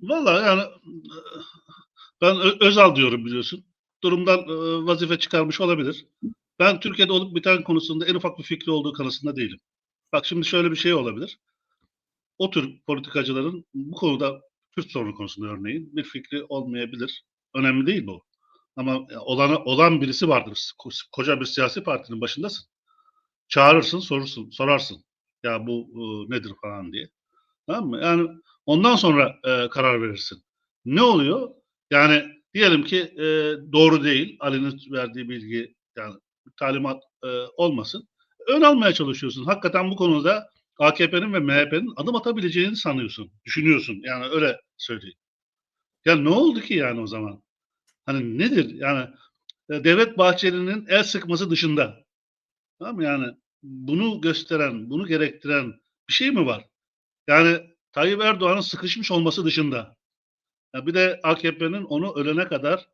Valla yani ben Özal diyorum biliyorsun. Durumdan e, vazife çıkarmış olabilir. Ben Türkiye'de olup biten konusunda en ufak bir fikri olduğu kanısında değilim. Bak şimdi şöyle bir şey olabilir. O tür politikacıların bu konuda Kürt sorunu konusunda örneğin bir fikri olmayabilir. Önemli değil bu. Ama olana, olan birisi vardır. Ko- Koca bir siyasi partinin başındasın. Çağırırsın, sorursun, sorarsın. Ya bu e, nedir falan diye. Tamam mı? Yani ondan sonra e, karar verirsin. Ne oluyor? Yani diyelim ki e, doğru değil. Ali'nin verdiği bilgi yani talimat e, olmasın. Ön almaya çalışıyorsun. Hakikaten bu konuda AKP'nin ve MHP'nin adım atabileceğini sanıyorsun. Düşünüyorsun. Yani öyle söyleyeyim. Ya ne oldu ki yani o zaman? Hani nedir? Yani e, Devlet Bahçeli'nin el sıkması dışında. Tamam mı? Yani bunu gösteren, bunu gerektiren bir şey mi var? Yani Tayyip Erdoğan'ın sıkışmış olması dışında. Ya bir de AKP'nin onu ölene kadar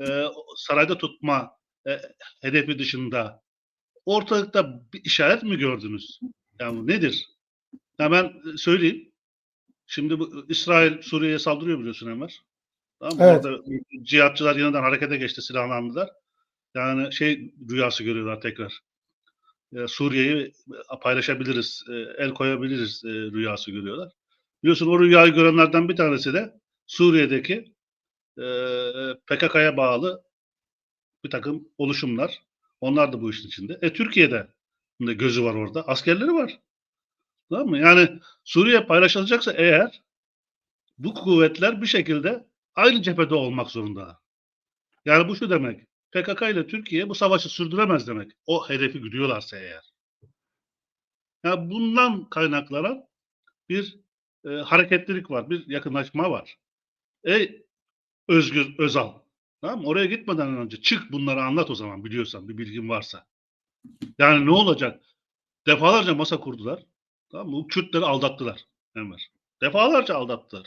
e, sarayda tutma e, hedefi dışında ortalıkta bir işaret mi gördünüz? Yani nedir? Ya ben söyleyeyim. Şimdi bu İsrail Suriye'ye saldırıyor biliyorsun Enver. Tamam? Evet. Orada cihatçılar yeniden harekete geçti, silahlandılar. Yani şey rüyası görüyorlar tekrar. E, Suriye'yi paylaşabiliriz, e, el koyabiliriz e, rüyası görüyorlar. Biliyorsun o rüyayı görenlerden bir tanesi de Suriye'deki e, PKK'ya bağlı bir takım oluşumlar. Onlar da bu işin içinde. E Türkiye'de de gözü var orada. Askerleri var. Tamam mı? Yani Suriye paylaşılacaksa eğer bu kuvvetler bir şekilde aynı cephede olmak zorunda. Yani bu şu demek. PKK ile Türkiye bu savaşı sürdüremez demek. O hedefi güdüyorlarsa eğer. Yani bundan kaynaklanan bir e, hareketlilik var, bir yakınlaşma var. Ey Özgür Özal, tamam? Oraya gitmeden önce çık bunları anlat o zaman biliyorsan, bir bilgin varsa. Yani ne olacak? Defalarca masa kurdular. Tamam mı? Kürtleri aldattılar Enver. Defalarca aldattılar.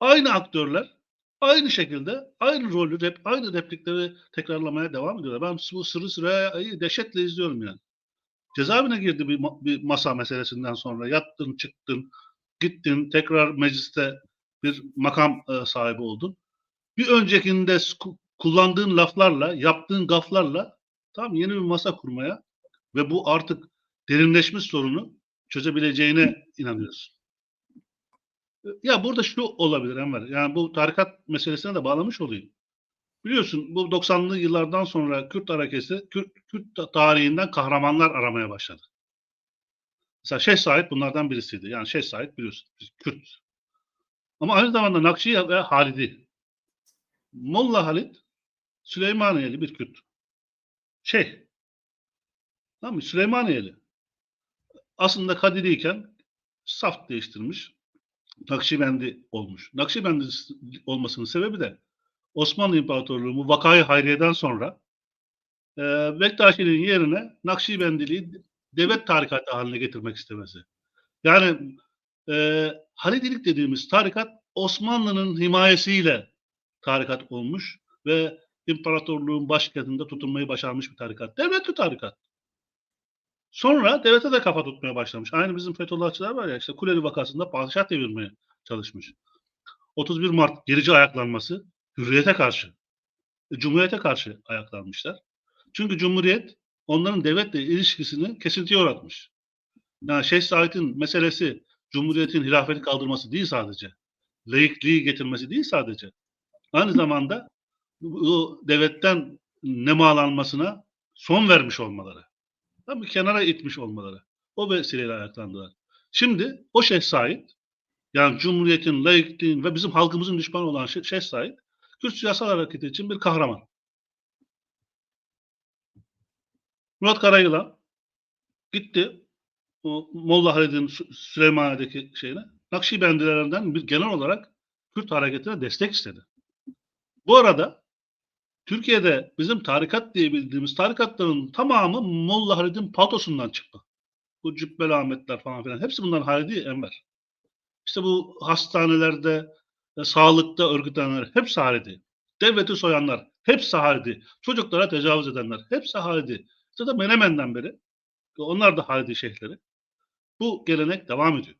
Aynı aktörler aynı şekilde aynı rolü, rep, aynı replikleri tekrarlamaya devam ediyorlar. Ben bu sırrı sırayı dehşetle izliyorum yani. Cezaevine girdi bir, bir masa meselesinden sonra. Yattın, çıktın, gittin, tekrar mecliste bir makam e, sahibi oldun. Bir öncekinde kullandığın laflarla, yaptığın gaflarla tam yeni bir masa kurmaya ve bu artık derinleşmiş sorunu çözebileceğine inanıyorsun. Ya burada şu olabilir Enver. Yani bu tarikat meselesine de bağlamış olayım. Biliyorsun bu 90'lı yıllardan sonra Kürt hareketi Kürt, Kürt tarihinden kahramanlar aramaya başladı. Mesela Şeyh Said bunlardan birisiydi. Yani Şeyh Said biliyorsun Kürt. Ama aynı zamanda Nakşi ve Halidi. Molla Halid Süleymaniyeli bir Kürt. Şeyh. Tamam mı? Süleymaniyeli. Aslında Kadiriyken saf değiştirmiş. Nakşibendi olmuş. Nakşibendi olmasının sebebi de Osmanlı İmparatorluğu bu vakayı hayriyeden sonra e, Bektaşi'nin yerine Nakşibendiliği devlet tarikatı haline getirmek istemesi. Yani e, Halidilik dediğimiz tarikat Osmanlı'nın himayesiyle tarikat olmuş ve imparatorluğun başkentinde tutunmayı başarmış bir tarikat. Devletli tarikat. Sonra devlete de kafa tutmaya başlamış. Aynı bizim Fethullahçılar var ya işte Kuleli vakasında padişah devirmeye çalışmış. 31 Mart gerici ayaklanması hürriyete karşı, e, cumhuriyete karşı ayaklanmışlar. Çünkü cumhuriyet onların devletle ilişkisini kesintiye uğratmış. Yani Şeyh Said'in meselesi cumhuriyetin hilafeti kaldırması değil sadece. Laikliği getirmesi değil sadece. Aynı zamanda bu devletten nemalanmasına son vermiş olmaları. Tabii kenara itmiş olmaları. O vesileyle ayaklandılar. Şimdi o Şeyh Said yani Cumhuriyet'in, laikliğin ve bizim halkımızın düşmanı olan Şeyh Said Kürt siyasal hareketi için bir kahraman. Murat Karayılan gitti o Molla Halid'in Sü- Süleymaniye'deki şeyine Nakşibendilerinden bir genel olarak Kürt hareketine destek istedi. Bu arada Türkiye'de bizim tarikat diye bildiğimiz tarikatların tamamı Molla Halid'in patosundan çıktı. Bu Cübbeli Ahmetler falan filan. Hepsi bundan Halidi Enver. İşte bu hastanelerde, e, sağlıkta örgütlenenler hepsi Halidi. Devleti soyanlar hepsi Halidi. Çocuklara tecavüz edenler hepsi Halidi. De Menemen'den beri onlar da Halidi şeyhleri. Bu gelenek devam ediyor.